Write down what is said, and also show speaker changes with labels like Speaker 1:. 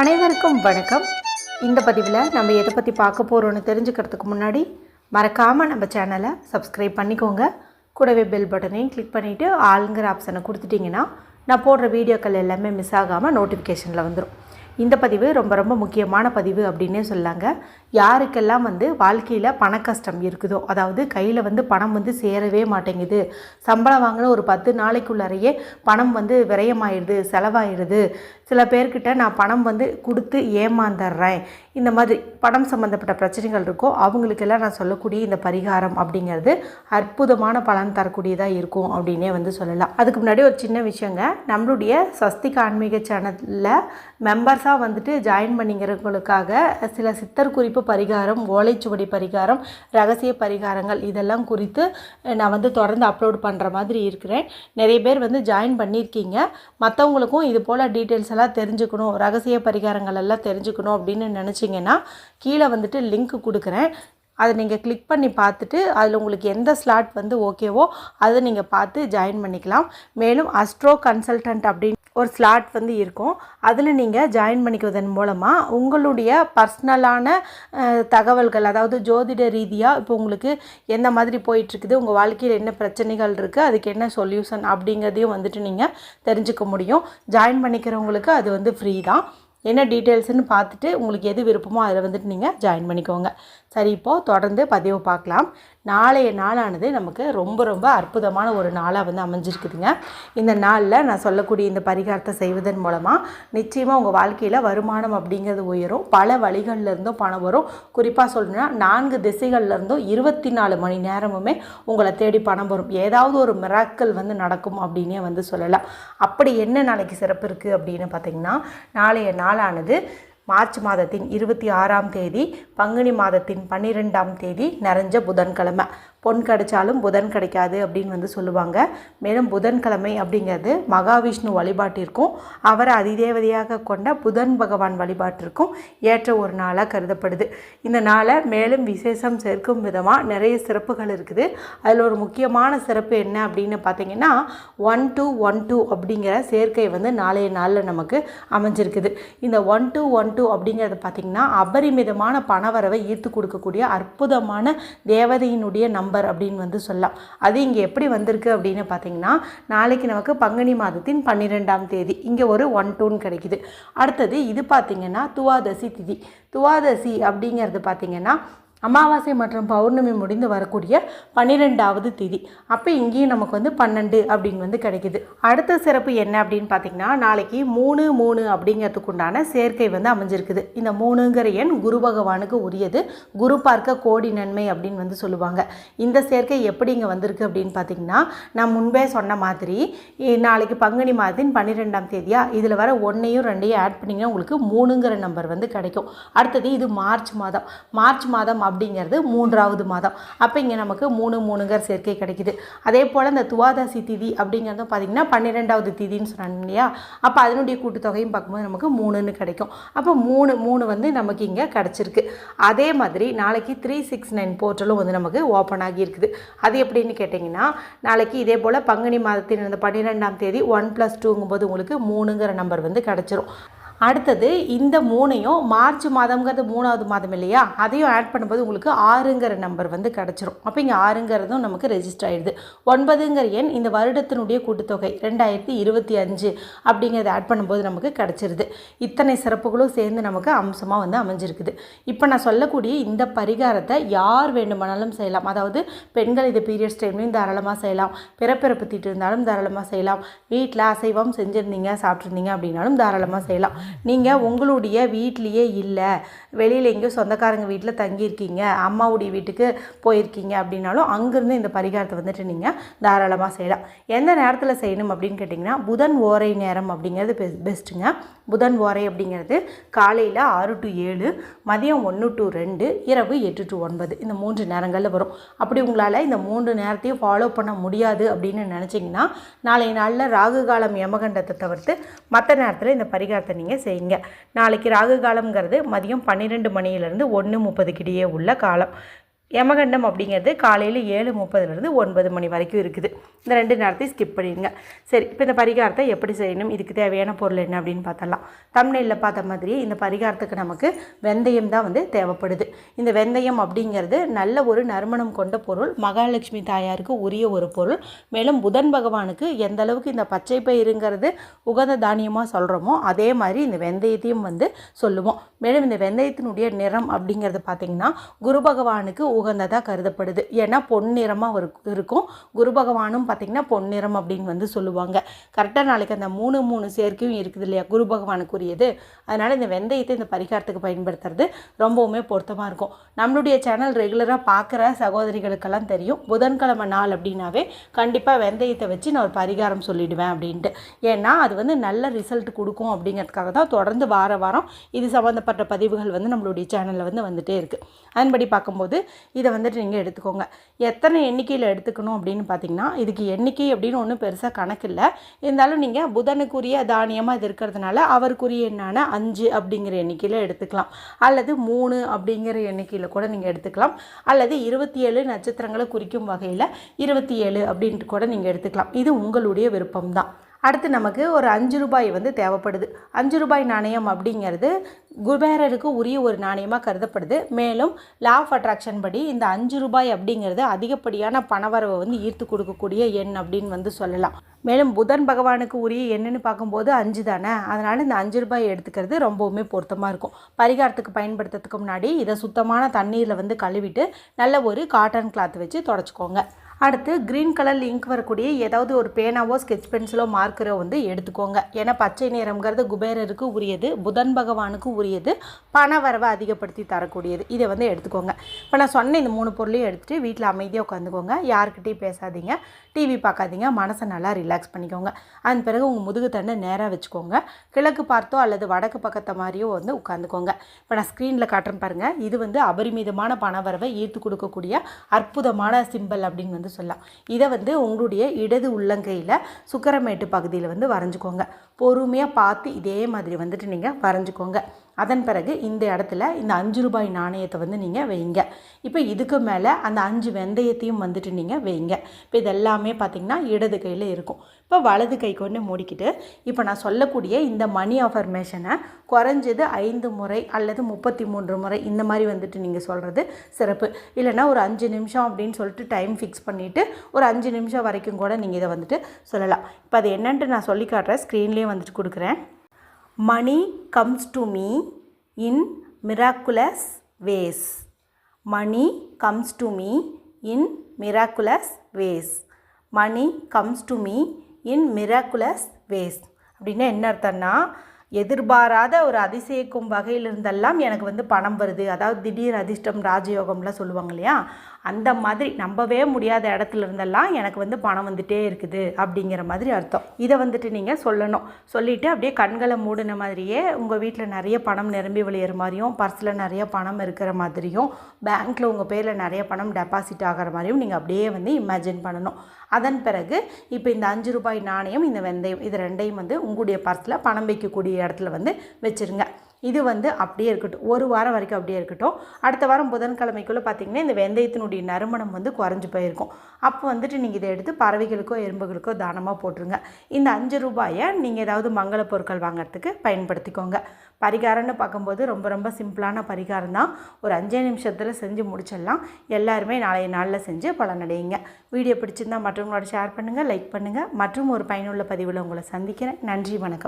Speaker 1: அனைவருக்கும் வணக்கம். இந்த பதிவில் நம்ம எதை பற்றி பார்க்க போகிறோன்னு தெரிஞ்சுக்கிறதுக்கு முன்னாடி மறக்காமல் நம்ம சேனலை சப்ஸ்கிரைப் பண்ணிக்கோங்க. கூடவே பெல் பட்டனையும் கிளிக் பண்ணிவிட்டு ஆளுங்கிற ஆப்ஷனை கொடுத்துட்டிங்கன்னா நான் போடுற வீடியோக்கள் எல்லாமே மிஸ் ஆகாமல் நோட்டிஃபிகேஷனில் வந்துடும் இந்த பதிவு ரொம்ப ரொம்ப முக்கியமான பதிவு அப்படின்னே சொல்லாங்க. யாருக்கெல்லாம் வந்து வாழ்க்கையில் பண கஷ்டம் இருக்குதோ அதாவது கையில் வந்து பணம் வந்து சேரவே மாட்டேங்குது சம்பளம் வாங்கின ஒரு பத்து நாளைக்குள்ளாரையே பணம் வந்து விரயமாயிடுது செலவாயிடுது சில பேர்கிட்ட நான் பணம் வந்து கொடுத்து ஏமாந்துடுறேன். இந்த மாதிரி பணம் சம்மந்தப்பட்ட பிரச்சனைகள் இருக்கோ அவங்களுக்கெல்லாம் நான் சொல்லக்கூடிய இந்த பரிகாரம் அப்படிங்கிறது அற்புதமான பலன் தரக்கூடியதாக இருக்கும் அப்படின்னே வந்து சொல்லலாம். அதுக்கு முன்னாடி ஒரு சின்ன விஷயங்க. நம்மளுடைய சஸ்திக ஆன்மீக சேனலில் மெம்பர்ஸாக வந்துட்டு ஜாயின் பண்ணிங்கிறவங்களுக்காக சில சித்தர் குறிப்பு பரிகாரம் ஓலைச்சுவடி பரிகாரம் ரகசிய பரிகாரங்கள் இதெல்லாம் குறித்து நான் வந்து தொடர்ந்து அப்லோட் பண்ணுற மாதிரி இருக்கிறேன். நிறைய பேர் வந்து ஜாயின் பண்ணியிருக்கீங்க. மற்றவங்களுக்கும் இது போல் டீட்டெயில்ஸ் எல்லாம் தெரிஞ்சுக்கணும் ரகசிய பரிகாரங்கள் எல்லாம் தெரிஞ்சுக்கணும் அப்படின்னு நினச்சிங்கன்னா கீழே வந்துட்டு லிங்க் கொடுக்குறேன். அதை நீங்கள் கிளிக் பண்ணி பார்த்துட்டு அதில் உங்களுக்கு எந்த ஸ்லாட் வந்து ஓகேவோ அதை நீங்கள் பார்த்து ஜாயின் பண்ணிக்கலாம். மேலும் அஸ்ட்ரோ கன்சல்டன்ட் அப்படின்னு ஒரு ஸ்லாட் வந்து இருக்கும். அதில் நீங்கள் ஜாயின் பண்ணிக்குவதன் மூலமாக உங்களுடைய பர்சனலான தகவல்கள் அதாவது ஜோதிட ரீதியாக இப்போ உங்களுக்கு எந்த மாதிரி போயிட்டுருக்குது உங்கள் வாழ்க்கையில் என்ன பிரச்சனைகள் இருக்குது அதுக்கு என்ன சொல்யூஷன் அப்படிங்கிறதையும் வந்துட்டு நீங்கள் தெரிஞ்சுக்க முடியும். ஜாயின் பண்ணிக்கிறவங்களுக்கு அது வந்து ஃப்ரீ தான். என்ன டீட்டெயில்ஸ்னு பார்த்துட்டு உங்களுக்கு எது விருப்பமோ அதில் வந்துட்டு நீங்கள் ஜாயின் பண்ணிக்கோங்க. சரி இப்போது தொடர்ந்து பதிவு பார்க்கலாம். நாளைய நாளானது நமக்கு ரொம்ப ரொம்ப அற்புதமான ஒரு நாளாக வந்து அமைஞ்சிருக்குதுங்க. இந்த நாளில் நான் சொல்லக்கூடிய இந்த பரிகாரத்தை செய்வதன் மூலமாக நிச்சயமாக உங்கள் வாழ்க்கையில் வருமானம் அப்படிங்கிறது உயரும். பல வழிகள்லேருந்தும் பணம் வரும். குறிப்பாக சொல்லணும்னா நான்கு திசைகள்லேருந்தும் இருபத்தி நாலு மணி நேரமுமே உங்களை தேடி பணம் வரும். ஏதாவது ஒரு மிராக்கள் வந்து நடக்கும் அப்படின்னே வந்து சொல்லலாம். அப்படி என்ன நாளைக்கு சிறப்பு இருக்குது அப்படின்னு பார்த்தீங்கன்னா நாளைய நாளானது மார்ச் மாதத்தின் இருபத்தி ஆறாம் தேதி பங்குனி மாதத்தின் பன்னிரெண்டாம் தேதி நிறைஞ்ச புதன்கிழமை. பொன் கிடைச்சாலும் புதன் கிடைக்காது அப்படின்னு வந்து சொல்லுவாங்க. மேலும் புதன்கிழமை அப்படிங்கிறது மகாவிஷ்ணு வழிபாட்டிற்கும் அவரை அதிதேவதையாக கொண்ட புதன் பகவான் வழிபாட்டிற்கும் ஏற்ற ஒரு நாளாக கருதப்படுது. இந்த நாளை மேலும் விசேஷம் சேர்க்கும் விதமாக நிறைய சிறப்புகள் இருக்குது. அதில் ஒரு முக்கியமான சிறப்பு என்ன அப்படின்னு பார்த்தீங்கன்னா ஒன் டூ ஒன் டூ அப்படிங்கிற சேர்க்கை வந்து நாளைய நாளில் நமக்கு அமைஞ்சிருக்குது. இந்த ஒன் டூ ஒன் டூ அப்படிங்கிறது பார்த்திங்கன்னா அபரிமிதமான பணவரவை ஈர்த்து கொடுக்கக்கூடிய அற்புதமான தேவதையினுடைய நம்பர் அப்படின்னு வந்து சொல்லலாம். அது இங்கே எப்படி வந்திருக்கு அப்படின்னு பார்த்தீங்கன்னா நாளைக்கு நமக்கு பங்குனி மாதத்தின் பன்னிரெண்டாம் தேதி. இங்கே ஒரு ஒன் டூன்னு கிடைக்குது. அடுத்தது இது பார்த்திங்கன்னா துவாதசி திதி. துவாதசி அப்படிங்கிறது பார்த்திங்கன்னா அமாவாசை மற்றும் பௌர்ணமி முடிந்து வரக்கூடிய பன்னிரெண்டாவது திதி. அப்போ இங்கேயும் நமக்கு வந்து பன்னெண்டு அப்படின்னு வந்து கிடைக்குது. அடுத்த சிறப்பு என்ன அப்படின்னு பார்த்தீங்கன்னா நாளைக்கு மூணு மூணு அப்படிங்கிறதுக்கு உண்டான சேர்க்கை வந்து அமைஞ்சிருக்குது. இந்த மூணுங்கிற எண் குரு பகவானுக்கு உரியது. குரு பார்க்க கோடி நன்மை அப்படின்னு வந்து சொல்லுவாங்க. இந்த சேர்க்கை எப்படி இங்கே வந்திருக்கு அப்படின்னு பார்த்தீங்கன்னா நான் முன்பே சொன்ன மாதிரி நாளைக்கு பங்குனி மாதத்தின் பன்னிரெண்டாம் தேதியா இதில் வர ஒன்றையும் ரெண்டையும் ஆட் பண்ணிங்கன்னா உங்களுக்கு மூணுங்கிற நம்பர் வந்து கிடைக்கும். அடுத்தது இது மார்ச் மாதம். மார்ச் மாதம் அப்படிங்கிறது மூன்றாவது மாதம். அப்போ இங்கே நமக்கு மூணு மூணுங்கிற சேர்க்கை கிடைக்குது. அதே போல் இந்த துவாதசி திதி அப்படிங்கிறது பார்த்தீங்கன்னா பன்னிரெண்டாவது திதின்னு சொன்னாங்க இல்லையா? அப்போ அதனுடைய கூட்டுத்தொகையும் பார்க்கும்போது நமக்கு மூணுன்னு கிடைக்கும். அப்போ மூணு மூணு வந்து நமக்கு இங்கே கிடச்சிருக்கு. அதே மாதிரி நாளைக்கு த்ரீ சிக்ஸ் நைன் போர்ட்டலும் வந்து நமக்கு ஓப்பன் ஆகியிருக்குது அது எப்படின்னு கேட்டிங்கன்னா நாளைக்கு இதே போல் பங்குனி மாதத்தின் இந்த பன்னிரெண்டாம் தேதி ஒன் ப்ளஸ் டூங்கும்போது உங்களுக்கு மூணுங்கிற நம்பர் வந்து கிடச்சிரும். அடுத்தது இந்த மூணையும் மார்ச் மாதம்ங்கிறது மூணாவது மாதம் இல்லையா? அதையும் ஆட் பண்ணும்போது உங்களுக்கு ஆறுங்கிற நம்பர் வந்து கிடச்சிரும். அப்போ இங்கே ஆறுங்கிறதும் நமக்கு ரெஜிஸ்டர் ஆயிடுது. ஒன்பதுங்கிற எண் இந்த வருடத்தினுடைய கூட்டுத்தொகை ரெண்டாயிரத்தி இருபத்தி அஞ்சு அப்படிங்கிறத ஆட் பண்ணும்போது நமக்கு கிடச்சிருது. இத்தனை சிறப்புகளும் சேர்ந்து நமக்கு அம்சமாக வந்து அமைஞ்சிருக்குது. இப்போ நான் சொல்லக்கூடிய இந்த பரிகாரத்தை யார் வேண்டுமானாலும் செய்யலாம். அதாவது பெண்கள் இது பீரியட்ஸ் டைம்லையும் தாராளமாக செய்யலாம். பிறப்பிறப்பு தீட்டு இருந்தாலும் தாராளமாக செய்யலாம். வீட்டில் அசைவம் செஞ்சுருந்தீங்க சாப்பிட்ருந்தீங்க அப்படின்னாலும் தாராளமாக செய்யலாம். நீங்கள் உங்களுடைய வீட்லேயே இல்லை. வெளியில் எங்கேயோ சொந்தக்காரங்க வீட்டில் தங்கியிருக்கீங்க. அம்மாவுடைய வீட்டுக்கு போயிருக்கீங்க அப்படின்னாலும் அங்கேருந்து இந்த பரிகாரத்தை வந்துட்டு நீங்கள் தாராளமாக செய்யலாம். எந்த நேரத்தில் செய்யணும் அப்படின்னு கேட்டிங்கன்னா புதன் ஓரை நேரம் அப்படிங்கிறது பெ பெஸ்ட்டுங்க புதன் ஓரை அப்படிங்கிறது காலையில் ஆறு டு ஏழு மதியம் ஒன்று டு ரெண்டு இரவு எட்டு டு ஒன்பது. இந்த மூன்று நேரங்களில் வரும். அப்படி உங்களால் இந்த மூன்று நேரத்தையும் ஃபாலோ பண்ண முடியாது அப்படின்னு நினச்சிங்கன்னா நாளை நாளில் ராகு காலம் யமகண்டத்தை தவிர்த்து மற்ற நேரத்தில் இந்த பரிகாரத்தை நீங்கள் செய்யுங்க. நாளைக்கு ராகு காலம்ங்கிறது மதியம் பன்னிரெண்டு மணியிலிருந்து ஒன்று முப்பதுக்கிடையே உள்ள காலம். யமகண்டம் அப்படிங்கிறது காலையில் ஏழு முப்பதுலேருந்து ஒன்பது மணி வரைக்கும் இருக்குது. இந்த ரெண்டு நேரத்தையும் ஸ்கிப் பண்ணிடுங்க. சரி இப்போ இந்த பரிகாரத்தை எப்படி செய்யணும்? இதுக்கு தேவையான பொருள் என்ன அப்படின்னு பார்த்தலாம் தமிழில் பார்த்த மாதிரி இந்த பரிகாரத்துக்கு நமக்கு வெந்தயம் தான் வந்து தேவைப்படுது. இந்த வெந்தயம் அப்படிங்கிறது நல்ல ஒரு நறுமணம் கொண்ட பொருள். மகாலட்சுமி தாயாருக்கு உரிய ஒரு பொருள். மேலும் புதன் பகவானுக்கு எந்த அளவுக்கு இந்த பச்சை பயிருங்கிறது உகந்த தானியமாக சொல்கிறோமோ அதே மாதிரி இந்த வெந்தயத்தையும் வந்து சொல்லுவோம். மேலும் இந்த வெந்தயத்தினுடைய நிறம் அப்படிங்கிறது பார்த்திங்கன்னா குரு பகவானுக்கு உகந்ததாக கருதப்படுது. ஏன்னா பொன்னிறமாக இருக்கும். குரு பகவானும் பார்த்திங்கன்னா பொன்னிறம் அப்படின்னு வந்து சொல்லுவாங்க. கரெக்டாக நாளைக்கு அந்த மூணு மூணு சேர்க்கையும் இருக்குது இல்லையா? குரு பகவானுக்குரியது. அதனால் இந்த வெந்தயத்தை இந்த பரிகாரத்துக்கு பயன்படுத்துறது ரொம்பவுமே பொருத்தமாக இருக்கும். நம்மளுடைய சேனல் ரெகுலராக பார்க்குற சகோதரிகளுக்கெல்லாம் தெரியும். புதன்கிழமை நாள் அப்படின்னாவே கண்டிப்பாக வெந்தயத்தை வச்சு நான் ஒரு பரிகாரம் சொல்லிடுவேன் அப்படின்ட்டு. ஏன்னா அது வந்து நல்ல ரிசல்ட் கொடுக்கும் அப்படிங்கிறதுக்காக தான் தொடர்ந்து வார வாரம் இது சம்மந்தப்பட்ட பதிவுகள் வந்து நம்மளுடைய சேனலில் வந்து வந்துகிட்டே இருக்குது அதன்படி பார்க்கும்போது இதை வந்துட்டு நீங்கள் எடுத்துக்கோங்க. எத்தனை எண்ணிக்கையில் எடுத்துக்கணும் அப்படின்னு பார்த்தீங்கன்னா இதுக்கு எண்ணிக்கை அப்படின்னு ஒன்றும் பெருசாக கணக்கு இல்லை. இருந்தாலும் நீங்கள் புதனுக்குரிய தானியமாக இது இருக்கிறதுனால அவருக்குரிய எண்ணான அஞ்சு அப்படிங்கிற எண்ணிக்கையில் எடுத்துக்கலாம். அல்லது மூணு அப்படிங்கிற எண்ணிக்கையில் கூட நீங்கள் எடுத்துக்கலாம். அல்லது இருபத்தி ஏழு நட்சத்திரங்களை குறிக்கும் வகையில் இருபத்தி ஏழு அப்படின்ட்டு கூட நீங்கள் எடுத்துக்கலாம். இது உங்களுடைய விருப்பம் தான் அடுத்து நமக்கு ஒரு அஞ்சு ரூபாய் வந்து தேவைப்படுது. அஞ்சு ரூபாய் நாணயம் அப்படிங்கிறது குபேரருக்கு உரிய ஒரு நாணயமாக கருதப்படுது. மேலும் லா ஆஃப் அட்ராக்ஷன் படி இந்த அஞ்சு ரூபாய் அப்படிங்கிறது அதிகப்படியான பணவரவை வந்து ஈர்த்து கொடுக்கக்கூடிய எண் அப்படின்னு வந்து சொல்லலாம். மேலும் புதன் பகவானுக்கு உரிய எண்ணுன்னு பார்க்கும்போது அஞ்சு தானே? அதனால் இந்த அஞ்சு ரூபாய் எடுத்துக்கிறது ரொம்பவுமே பொருத்தமாக இருக்கும். பரிகாரத்துக்கு பயன்படுத்துறதுக்கு முன்னாடி இதை சுத்தமான தண்ணீரில் வந்து கழுவிட்டு நல்ல ஒரு காட்டன் கிளாத் வச்சு தொடச்சிக்கோங்க. அடுத்து க்ரீன் கலர் இங்க் வரக்கூடிய ஏதாவது ஒரு பேனாவோ ஸ்கெச் பென்சிலோ மார்க்கரோ வந்து எடுத்துக்கோங்க. ஏன்னா பச்சை நிறம்ங்கிறது குபேரருக்கு உரியது புதன் பகவானுக்கு உரியது பண வரவை அதிகப்படுத்தி தரக்கூடியது. இதை வந்து எடுத்துக்கோங்க. இப்போ நான் சொன்ன இந்த மூணு பொருளையும் எடுத்துகிட்டு வீட்டில் அமைதியாக உட்காந்துக்கோங்க யாருக்கிட்டையும் பேசாதீங்க. டிவி பார்க்காதீங்க. மனசை நல்லா ரிலாக்ஸ் பண்ணிக்கோங்க. அதன் பிறகு உங்கள் முதுகு தண்டை நேராக வச்சுக்கோங்க. கிழக்கு பார்த்தோ அல்லது வடக்கு பக்கத்தை மாதிரியோ வந்து உட்காந்துக்கோங்க இப்போ நான் ஸ்க்ரீனில் காட்டுறேன் பாருங்கள் இது வந்து அபரிமிதமான பணவரவை ஈர்த்து கொடுக்கக்கூடிய அற்புதமான சிம்பிள் அப்படின்னு வந்து வந்து சொல்லலாம். இதை வந்து உங்களுடைய இடது உள்ளங்கையில் சுக்கரமேட்டு பகுதியில் வந்து வரைஞ்சிக்கோங்க. பொறுமையாக பார்த்து இதே மாதிரி வந்துட்டு நீங்கள் வரைஞ்சிக்கோங்க. அதன் பிறகு இந்த இடத்துல இந்த அஞ்சு ரூபாய் நாணயத்தை வந்து நீங்கள் வைங்க. இப்போ இதுக்கு மேலே அந்த அஞ்சு வெந்தயத்தையும் வந்துட்டு நீங்கள் வைங்க. இப்போ இதெல்லாமே பார்த்திங்கன்னா இடது கையில் இருக்கும். இப்போ வலது கை கொண்டு மூடிக்கிட்டு இப்போ நான் சொல்லக்கூடிய இந்த மணி அஃபர்மேஷனை குறைஞ்சது ஐந்து முறை அல்லது முப்பத்தி மூன்று முறை இந்த மாதிரி வந்துட்டு நீங்கள் சொல்கிறது சிறப்பு. இல்லைனா ஒரு அஞ்சு நிமிஷம் அப்படின்னு சொல்லிட்டு டைம் ஃபிக்ஸ் பண்ணிவிட்டு ஒரு அஞ்சு நிமிஷம் வரைக்கும் கூட நீங்கள் இதை வந்துட்டு சொல்லலாம். இப்போ அது என்னன்ட்டு நான் சொல்லி காட்டுறேன். ஸ்க்ரீன்லேயும் வந்துட்டு கொடுக்குறேன். Money comes to me in miraculous ways money comes to me in miraculous ways money comes to me in miraculous ways அப்படின்னா என்ன அர்த்தம்னா எதிர்பாராத ஒரு அதிசயிக்கும் வகையிலிருந்தெல்லாம் எனக்கு வந்து பணம் வருது. அதாவது திடீர் அதிர்ஷ்டம் ராஜயோகம்லாம் சொல்லுவாங்க இல்லையா? அந்த மாதிரி நம்பவே முடியாத இடத்துல இருந்தெல்லாம் எனக்கு வந்து பணம் வந்துட்டே இருக்குது அப்படிங்கிற மாதிரி அர்த்தம். இதை வந்துட்டு நீங்கள் சொல்லணும். சொல்லிவிட்டு அப்படியே கண்களை மூடின மாதிரியே உங்கள் வீட்டில் நிறைய பணம் நிரம்பி விளையிற மாதிரியும் பர்ஸில் நிறைய பணம் இருக்கிற மாதிரியும் பேங்க்கில் உங்கள் பேரில் நிறைய பணம் டெபாசிட் ஆகிற மாதிரியும் நீங்கள் அப்படியே வந்து இமேஜின் பண்ணணும். அதன் பிறகு இப்போ இந்த அஞ்சு ரூபாய் நாணயம் இந்த வெந்தயம் இது ரெண்டையும் வந்து உங்களுடைய பர்ஸில் பணம் வைக்கக்கூடிய இடத்துல வந்து வச்சுருங்க. இது வந்து அப்படியே இருக்கட்டும். ஒரு வாரம் வரைக்கும் அப்படியே இருக்கட்டும். அடுத்த வாரம் புதன்கிழமைக்குள்ளே பார்த்திங்கன்னா இந்த வெந்தயத்தினுடைய நறுமணம் வந்து குறைஞ்சி போயிருக்கும். அப்போ வந்துட்டு நீங்கள் இதை எடுத்து பறவைகளுக்கோ எறும்புகளுக்கோ தானமாக போட்டுருங்க. இந்த அஞ்சு ரூபாயை நீங்கள் ஏதாவது மங்கள பொருட்கள் வாங்கிறதுக்கு பயன்படுத்திக்கோங்க. பரிகாரம்னு பார்க்கும்போது ரொம்ப ரொம்ப சிம்பிளான பரிகாரம் தான். ஒரு அஞ்சே நிமிஷத்தில் செஞ்சு முடிச்சிடலாம். எல்லாருமே நாளைய நாளில் செஞ்சு பலனடையுங்க. வீடியோ பிடிச்சிருந்தால் மற்றவங்களோட ஷேர் பண்ணுங்கள் லைக் பண்ணுங்கள் மற்றும் ஒரு பயனுள்ள பதிவில் உங்களை சந்திக்கிறேன். நன்றி வணக்கம்.